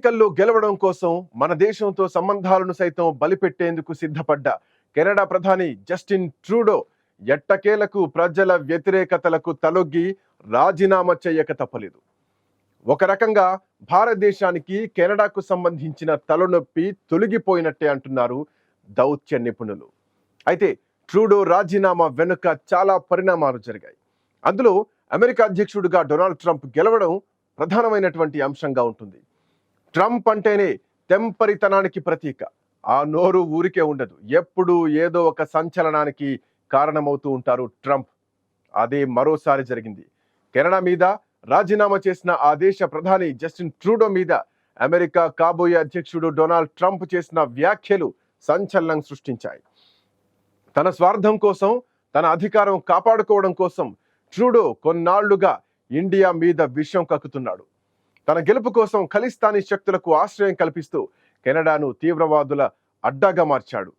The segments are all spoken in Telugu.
ఎన్నికల్లో గెలవడం కోసం మన దేశంతో సంబంధాలను సైతం బలిపెట్టేందుకు సిద్ధపడ్డ కెనడా ప్రధాని జస్టిన్ ట్రూడో ఎట్టకేలకు ప్రజల వ్యతిరేకతలకు తలొగ్గి రాజీనామా చేయక తప్పలేదు. ఒక రకంగా భారతదేశానికి కెనడాకు సంబంధించిన తలనొప్పి తొలగిపోయినట్టే అంటున్నారు దౌత్య నిపుణులు. అయితే ట్రూడో రాజీనామా వెనుక చాలా పరిణామాలు జరిగాయి. అందులో అమెరికా అధ్యక్షుడిగా డొనాల్డ్ ట్రంప్ గెలవడం ప్రధానమైనటువంటి అంశంగా ఉంటుంది. ట్రంప్ అంటేనే తెంపరితనానికి ప్రతీక. ఆ నోరు ఊరికే ఉండదు. ఎప్పుడు ఏదో ఒక సంచలనానికి కారణమవుతూ ఉంటారు ట్రంప్. అదే మరోసారి జరిగింది. కెనడా మీద రాజీనామా చేసిన ఆ దేశ ప్రధాని జస్టిన్ ట్రూడో మీద అమెరికా కాబోయే అధ్యక్షుడు డొనాల్డ్ ట్రంప్ చేసిన వ్యాఖ్యలు సంచలనం సృష్టించాయి. తన స్వార్థం కోసం తన అధికారం కాపాడుకోవడం కోసం ట్రూడో కొన్నాళ్ళుగా ఇండియా మీద విషయం కక్కుతున్నాడు. తన గెలుపు కోసం ఖలిస్తానీ శక్తులకు ఆశ్రయం కల్పిస్తూ కెనడాను తీవ్రవాదుల అడ్డాగా మార్చాడు.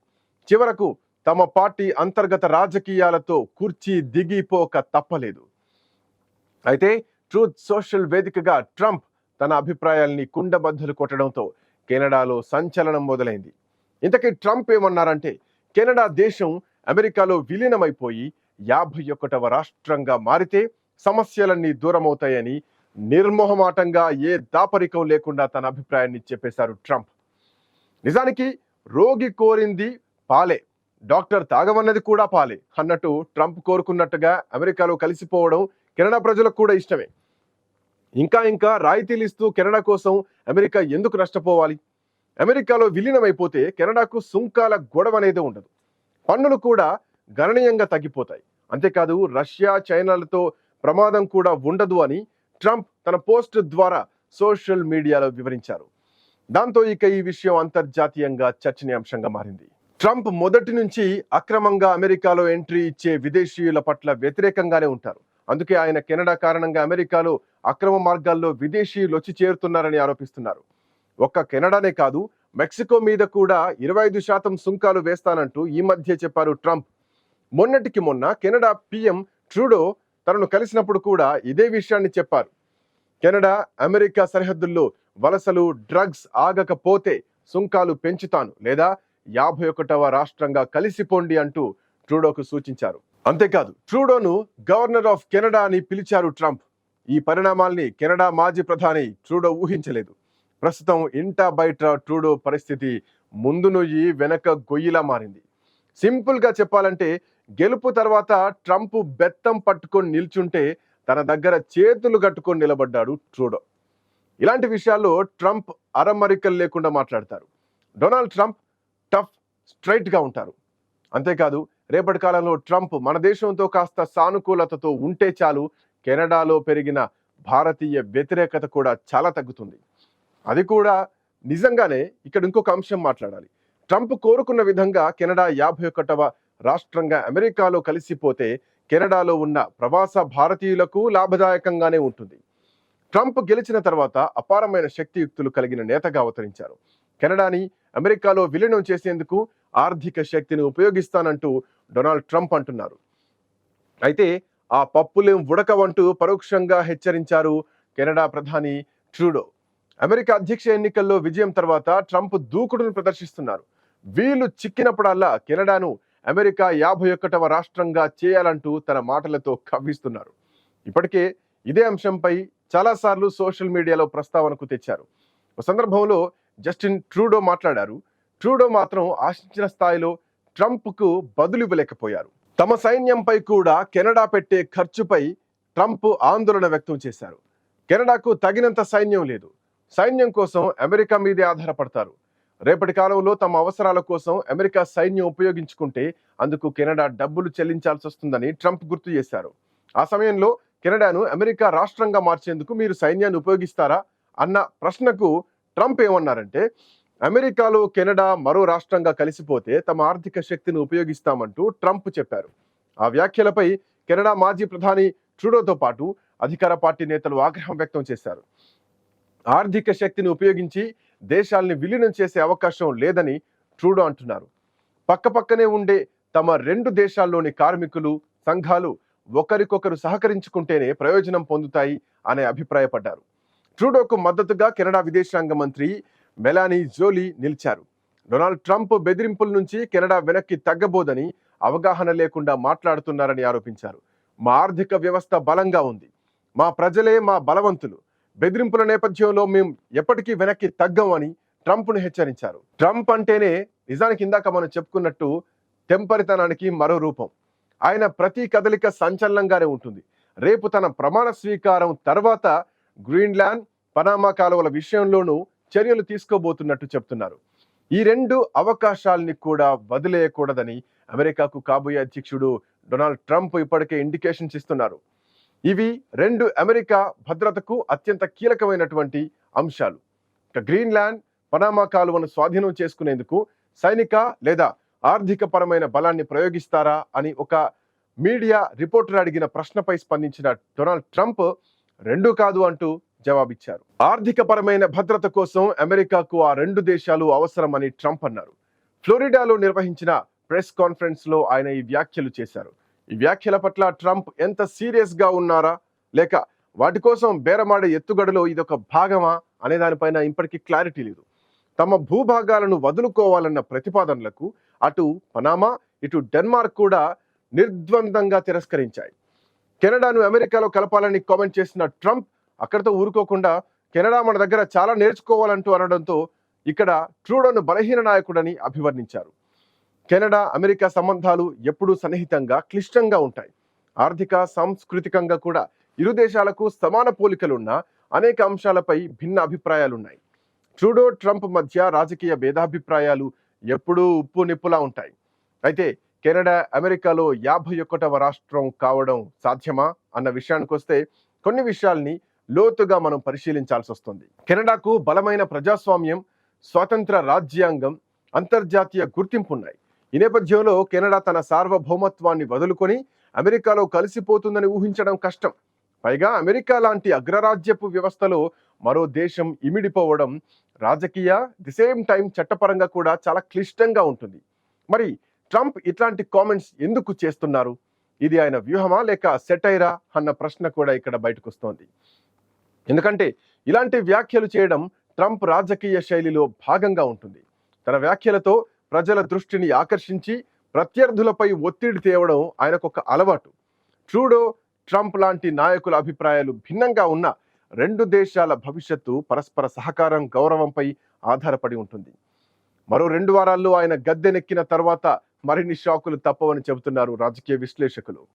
చివరకు తమ పార్టీ అంతర్గత రాజకీయాలతో కుర్చీ దిగిపోక తప్పలేదు. అయితే ట్రూత్ సోషల్ వేదికగా ట్రంప్ తన అభిప్రాయాల్ని కుండబద్దలు కొట్టడంతో కెనడాలో సంచలనం మొదలైంది. ఇంతకీ ట్రంప్ ఏమన్నారంటే కెనడా దేశం అమెరికాలో విలీనమైపోయి యాభై ఒకటవ రాష్ట్రంగా మారితే సమస్యలన్నీ దూరమవుతాయని నిర్మోహమాటంగా ఏ దాపరికం లేకుండా తన అభిప్రాయాన్ని చెప్పేశారు ట్రంప్. నిజానికి రోగి కోరింది పాలే డాక్టర్ తాగమన్నది కూడా పాలే అన్నట్టు ట్రంప్ కోరుకున్నట్టుగా అమెరికాలో కలిసిపోవడం కెనడా ప్రజలకు కూడా ఇష్టమే. ఇంకా ఇంకా రాయితీలు ఇస్తూ కెనడా కోసం అమెరికా ఎందుకు నష్టపోవాలి? అమెరికాలో విలీనమైపోతే కెనడాకు సుంకాల గొడవ అనేది ఉండదు. పన్నులు కూడా గణనీయంగా తగ్గిపోతాయి. అంతేకాదు రష్యా చైనాలతో ప్రమాదం కూడా ఉండదు అని ట్రంప్ తన పోస్ట్ ద్వారా సోషల్ మీడియాలో వివరించారు. దాంతో ఇక ఈ విషయం అంతర్జాతీయంగా చర్చనీయాంశంగా మారింది. ట్రంప్ మొదటి నుంచి అక్రమంగా అమెరికాలో ఎంట్రీ ఇచ్చే విదేశీయుల పట్ల వ్యతిరేకంగానే ఉంటారు. అందుకే ఆయన కెనడా కారణంగా అమెరికాలో అక్రమ మార్గాల్లో విదేశీయులు వచ్చి చేరుతున్నారని ఆరోపిస్తున్నారు. ఒక్క కెనడానే కాదు మెక్సికో మీద కూడా ఇరవై ఐదు శాతం సుంకాలు వేస్తానంటూ ఈ మధ్య చెప్పారు ట్రంప్. మొన్నటికి మొన్న కెనడా పిఎం ట్రూడో తనను కలిసినప్పుడు కూడా ఇదే విషయాన్ని చెప్పారు. కెనడా అమెరికా సరిహద్దుల్లో వలసలు డ్రగ్స్ ఆగకపోతే సుంకాలు పెంచుతాను లేదా యాభై ఒకటవ రాష్ట్రంగా కలిసిపోండి అంటూ ట్రూడోకు సూచించారు. అంతేకాదు ట్రూడోను గవర్నర్ ఆఫ్ కెనడా అని పిలిచారు ట్రంప్. ఈ పరిణామాల్ని కెనడా మాజీ ప్రధాని ట్రూడో ఊహించలేదు. ప్రస్తుతం ఇంటా బయట ట్రూడో పరిస్థితి ముందు నుయ్యి వెనక గొయ్యిలా మారింది. సింపుల్గా చెప్పాలంటే గెలుపు తర్వాత ట్రంప్ బెత్తం పట్టుకొని నిల్చుంటే తన దగ్గర చేతులు కట్టుకొని నిలబడ్డాడు ట్రూడో. ఇలాంటి విషయాల్లో ట్రంప్ అరమరికలు లేకుండా మాట్లాడతారు. డొనాల్డ్ ట్రంప్ టఫ్ స్ట్రైట్గా ఉంటారు. అంతేకాదు రేపటి కాలంలో ట్రంప్ మన దేశంతో కాస్త సానుకూలతతో ఉంటే చాలు కెనడాలో పెరిగిన భారతీయ వ్యతిరేకత కూడా చాలా తగ్గుతుంది. అది కూడా నిజంగానే ఇక్కడ ఇంకొక అంశం మాట్లాడాలి. ట్రంప్ కోరుకున్న విధంగా కెనడా యాభై ఒకటవ రాష్ట్రంగా అమెరికాలో కలిసిపోతే కెనడాలో ఉన్న ప్రవాస భారతీయులకు లాభదాయకంగానే ఉంటుంది. ట్రంప్ గెలిచిన తర్వాత అపారమైన శక్తియుక్తులు కలిగిన నేతగా అవతరించారు. కెనడాని అమెరికాలో విలీనం చేసేందుకు ఆర్థిక శక్తిని ఉపయోగిస్తానంటూ డొనాల్డ్ ట్రంప్ అంటున్నారు. అయితే ఆ పప్పులేం ఉడకవంటూ పరోక్షంగా హెచ్చరించారు కెనడా ప్రధాని ట్రూడో. అమెరికా అధ్యక్ష ఎన్నికల్లో విజయం తర్వాత ట్రంప్ దూకుడును ప్రదర్శిస్తున్నారు. వీళ్ళు చిక్కినప్పుడల్లా కెనడాను అమెరికా యాభై ఒకటవ రాష్ట్రంగా చేయాలంటూ తన మాటలతో కవ్విస్తున్నారు. ఇప్పటికే ఇదే అంశంపై చాలాసార్లు సోషల్ మీడియాలో ప్రస్తావనకు తెచ్చారు. ఒక సందర్భంలో జస్టిన్ ట్రూడో మాట్లాడారు. ట్రూడో మాత్రం ఆశించిన స్థాయిలో ట్రంప్కు బదులు ఇవ్వలేకపోయారు. తమ సైన్యంపై కూడా కెనడా పెట్టే ఖర్చుపై ట్రంప్ ఆందోళన వ్యక్తం చేశారు. కెనడాకు తగినంత సైన్యం లేదు. సైన్యం కోసం అమెరికా మీదే ఆధారపడతారు. రేపటి కాలంలో తమ అవసరాల కోసం అమెరికా సైన్యం ఉపయోగించుకుంటే అందుకు కెనడా డబ్బులు చెల్లించాల్సి వస్తుందని ట్రంప్ గుర్తు చేశారు. ఆ సమయంలో కెనడాను అమెరికా రాష్ట్రంగా మార్చేందుకు మీరు సైన్యాన్ని ఉపయోగిస్తారా అన్న ప్రశ్నకు ట్రంప్ ఏమన్నారంటే అమెరికాలో కెనడా మరో రాష్ట్రంగా కలిసిపోతే తమ ఆర్థిక శక్తిని ఉపయోగిస్తామంటూ ట్రంప్ చెప్పారు. ఆ వ్యాఖ్యలపై కెనడా మాజీ ప్రధాని ట్రూడోతో పాటు అధికార పార్టీ నేతలు ఆగ్రహం వ్యక్తం చేశారు. ఆర్థిక శక్తిని ఉపయోగించి దేశాల్ని విలీనం చేసే అవకాశం లేదని ట్రూడో అంటున్నారు. పక్కపక్కనే ఉండే తమ రెండు దేశాల్లోని కార్మికులు సంఘాలు ఒకరికొకరు సహకరించుకుంటేనే ప్రయోజనం పొందుతాయి అనే అభిప్రాయపడ్డారు. ట్రూడోకు మద్దతుగా కెనడా విదేశాంగ మంత్రి మెలానీ జోలీ నిలిచారు. డొనాల్డ్ ట్రంప్ బెదిరింపుల నుంచి కెనడా వెనక్కి తగ్గబోదని అవగాహన లేకుండా మాట్లాడుతున్నారని ఆరోపించారు. మా ఆర్థిక వ్యవస్థ బలంగా ఉంది. మా ప్రజలే మా బలవంతులు. బెదిరింపుల నేపథ్యంలో మేము ఎప్పటికీ వెనక్కి తగ్గమని ట్రంప్ను హెచ్చరించారు. ట్రంప్ అంటేనే నిజానికి ఇందాక మనం చెప్పుకున్నట్టు తెంపరితనానికి మరో రూపం. ఆయన ప్రతి కదలిక సంచలనంగానే ఉంటుంది. రేపు తన ప్రమాణ స్వీకారం తర్వాత గ్రీన్లాండ్ పనామా కాలువల విషయంలోనూ చర్యలు తీసుకోబోతున్నట్టు చెప్తున్నారు. ఈ రెండు అవకాశాల్ని కూడా వదిలేయకూడదని అమెరికాకు కాబోయే అధ్యక్షుడు డొనాల్డ్ ట్రంప్ ఇప్పటికే ఇండికేషన్స్ ఇస్తున్నారు. ఇవి రెండు అమెరికా భద్రతకు అత్యంత కీలకమైనటువంటి అంశాలు. ఇక గ్రీన్లాండ్ పనామా కాలువను స్వాధీనం చేసుకునేందుకు సైనిక లేదా ఆర్థిక పరమైన బలాన్ని ప్రయోగిస్తారా అని ఒక మీడియా రిపోర్టర్ అడిగిన ప్రశ్నపై స్పందించిన డొనాల్డ్ ట్రంప్ రెండు కాదు అంటూ జవాబిచ్చారు. ఆర్థిక పరమైన భద్రత కోసం అమెరికాకు ఆ రెండు దేశాలు అవసరమని ట్రంప్ అన్నారు. ఫ్లోరిడాలో నిర్వహించిన ప్రెస్ కాన్ఫరెన్స్లో ఆయన ఈ వ్యాఖ్యలు చేశారు. ఈ వ్యాఖ్యల పట్ల ట్రంప్ ఎంత సీరియస్గా ఉన్నారా? లేక వాటి కోసం బేరమాడే ఎత్తుగడలో ఇదొక భాగమా? అనే దానిపైన ఇప్పటికీ క్లారిటీ లేదు. తమ భూభాగాలను వదులుకోవాలన్న ప్రతిపాదనలకు అటు పనామా ఇటు డెన్మార్క్ కూడా నిర్ద్వందంగా తిరస్కరించాయి. కెనడాను అమెరికాలో కలపాలని కామెంట్ చేసిన ట్రంప్ అక్కడితో ఊరుకోకుండా కెనడా మన దగ్గర చాలా నేర్చుకోవాలంటూ అనడంతో ఇక్కడ ట్రూడోను బలహీన నాయకుడని అభివర్ణించారు. కెనడా అమెరికా సంబంధాలు ఎప్పుడూ సన్నిహితంగా క్లిష్టంగా ఉంటాయి. ఆర్థిక సాంస్కృతికంగా కూడా ఇరు దేశాలకు సమాన పోలికలున్న అనేక అంశాలపై భిన్న అభిప్రాయాలున్నాయి. ట్రూడో ట్రంప్ మధ్య రాజకీయ భేదాభిప్రాయాలు ఎప్పుడూ ఉప్పు నిప్పులా ఉంటాయి. అయితే కెనడా అమెరికాలో యాభై ఒకటవ రాష్ట్రం కావడం సాధ్యమా అన్న విషయానికి వస్తే కొన్ని విషయాల్ని లోతుగా మనం పరిశీలించాల్సి వస్తుంది. కెనడాకు బలమైన ప్రజాస్వామ్యం స్వతంత్ర రాజ్యాంగం అంతర్జాతీయ గుర్తింపు ఉన్నాయి ఈ నేపథ్యంలో కెనడా తన సార్వభౌమత్వాన్ని వదులుకొని అమెరికాలో కలిసిపోతుందని ఊహించడం కష్టం. పైగా అమెరికా లాంటి అగ్రరాజ్యపు వ్యవస్థలో మరో దేశం ఇమిడిపోవడం రాజకీయ ది సేమ్ టైం చట్టపరంగా కూడా చాలా క్లిష్టంగా ఉంటుంది. మరి ట్రంప్ ఇట్లాంటి కామెంట్స్ ఎందుకు చేస్తున్నారు? ఇది ఆయన వ్యూహమా లేక సెటైరా అన్న ప్రశ్న కూడా ఇక్కడ బయటకు వస్తోంది ఎందుకంటే ఇలాంటి వ్యాఖ్యలు చేయడం ట్రంప్ రాజకీయ శైలిలో భాగంగా ఉంటుంది. తన వ్యాఖ్యలతో ప్రజల దృష్టిని ఆకర్షించి ప్రత్యర్థులపై ఒత్తిడి తేవడం ఆయనకు ఒక అలవాటు. ట్రూడో ట్రంప్ లాంటి నాయకుల అభిప్రాయాలు భిన్నంగా ఉన్న రెండు దేశాల భవిష్యత్తు పరస్పర సహకారం గౌరవంపై ఆధారపడి ఉంటుంది. మరో రెండు వారాల్లో ఆయన గద్దెనెక్కిన తర్వాత మరిన్ని షాకులు తప్పవని చెబుతున్నారు రాజకీయ విశ్లేషకులు.